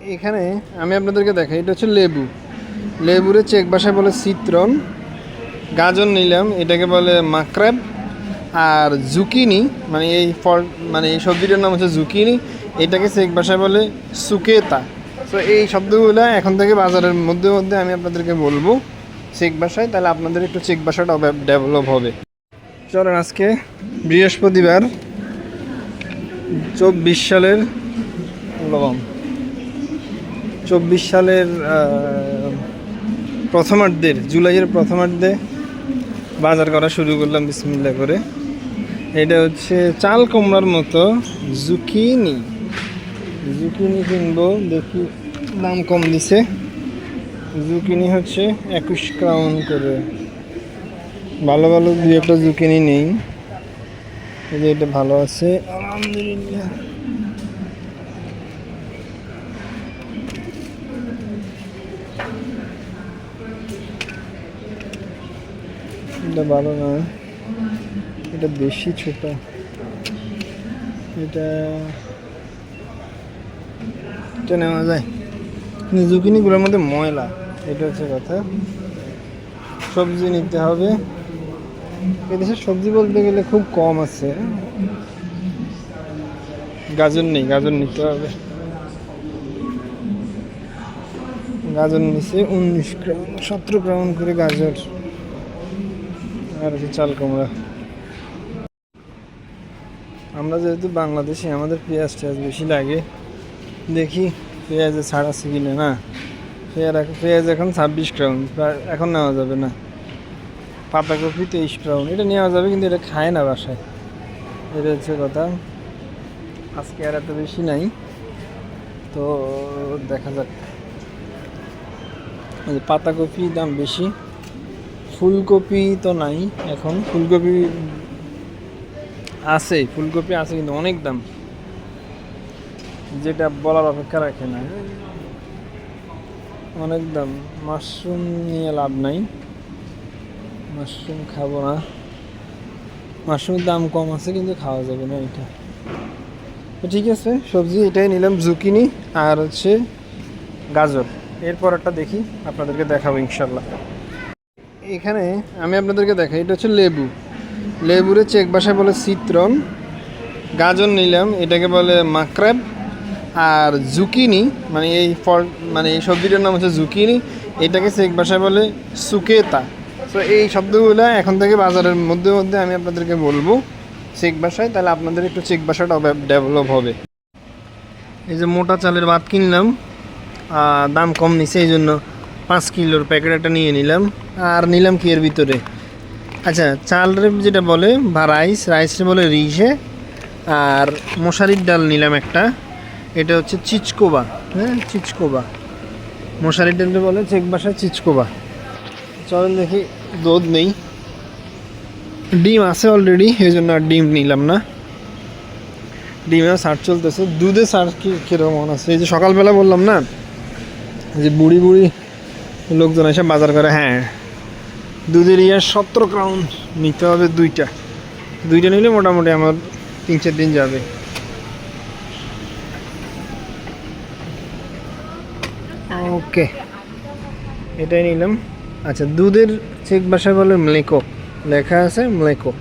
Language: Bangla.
এখানে আমি আপনাদেরকে দেখাই, এটা হচ্ছে লেবু। লেবুরে চেক ভাষায় বলে চিত্রন গাজর নিলাম, এটাকে বলে মাকড়াব আর জুকিনি মানে এই ফল মানে এই সবজিটার নাম হচ্ছে জুকিনি, এটাকে চেক ভাষায় বলে সুকেতা। তো এই শব্দগুলো এখন থেকে বাজারের মধ্যে মধ্যে আমি আপনাদেরকে বলব, চেক ভাষায় তাহলে আপনাদের একটু চেক ভাষাটা ডেভেলপ হবে। চলেন আজকে বৃহস্পতিবার, চব্বিশ সালের লবণ। চব্বিশ সালের প্রথমার্ধের, জুলাইয়ের প্রথমার্ধে বাজার করা শুরু করলাম বিসমিল্লা করে। এটা হচ্ছে চাল কুমড়ার মতো জুকিনি। জুকিনি কিনবো, দেখি দাম কম দিছে। জুকিনি হচ্ছে একুশ ক্রাউন করে। ভালো ভালো দুই একটা জুকিনি নেই। এটা ভালো আছে। আলহামদুলিল্লাহ। এটা ভালো না। এটা বেশি ছোট। এটা নেওয়া যায়। জুকিনিগুলোর মধ্যে ময়লা, এটা হচ্ছে কথা। সবজি নিতে হবে। এদেশে সবজি বলতে গেলে খুব কম আছে। গাজর নেই, গাজর নিতে হবে। গাজর নিচে উনিশ গ্রাম, সতেরো গ্রাম করে গাজর। আর কি চাল কুমড়া। আমরা যেহেতু বাংলাদেশে, আমাদের পেঁয়াজ টেয়াজ বেশি লাগে। দেখি, পেঁয়াজে ছাড় আছে কিনা না? পেঁয়াজ এখন পেঁয়াজ এখন ছাব্বিশ ক্রাউন এখন নেওয়া যাবে না। পাতাকপি তেইশ ক্রাউন এটা নেওয়া যাবে কিন্তু এটা খায় না বাসায়। এটা হচ্ছে কথা। আজকে আর এত বেশি নাই। তো দেখা যাক। পাতাকপি দাম বেশি। ফুলকপি তো নাই এখন। ফুলকপি আছে ফুলকপি আছে কিন্তু অনেক দাম। যেটা বলার অপেক্ষা রাখে না। অনেক দাম। মাশরুম নিয়ে লাভ নাই। মাশরুম খাব না। মাশরুমের দাম কম আছে কিন্তু খাওয়া যাবে না এটা। ঠিক আছে, সবজি এটাই নিলাম, জুকিনি আর হচ্ছে গাজর। এরপর একটা দেখি, আপনাদেরকে দেখাবো ইনশাল্লাহ। এখানে আমি আপনাদেরকে দেখাই, এটা হচ্ছে লেবু। লেবুরে চেক ভাষায় বলে চিত্রন গাজর নিলাম, এটাকে বলে মাকড়াব আর জুকিনি মানে এই ফল মানে এই সবজিটার নাম হচ্ছে জুকিনি, এটাকে চেক ভাষায় বলে সুকেতা। তো এই শব্দগুলো এখন থেকে বাজারের মধ্যে মধ্যে আমি আপনাদেরকে বলব, চেক ভাষায় তাহলে আপনাদের একটু চেক ভাষাটা ডেভেলপ হবে। এই যে মোটা চালের ভাত কিনলাম দাম কম নিছে, এই জন্য পাঁচ কিলোর প্যাকেট একটা নিয়ে নিলাম। আর নিলাম কি এর ভিতরে? আচ্ছা চালের যেটা বলে বা রাইস রাইসে বলে রিসে আর মশারির ডাল নিলাম একটা। এটা হচ্ছে চিচকোবা হ্যাঁ চিচকোবা। মশারির ডালটা বলে চেক বাসায় চিচকোবা। চলেন দেখি, দুধ নেই। ডিম আছে অলরেডি এই জন্য আর ডিম নিলাম না। ডিমেও সার চলতেছে। দুধে সার কি কীরকম আছে? এই যে সকালবেলা বললাম না, যে বুড়ি বুড়ি লোকজন এসে বাজার করে হ্যাঁ। দুধের ইয়ার সতেরো ক্রাউন নিতে হবে দুইটা। দুইটা নিলে মোটামুটি আমার তিন চার দিন যাবে। ওকে, এটাই নিলাম। আচ্ছা দুধের চেক বাসায় বলে মলেকো লেখা আছে মলেকো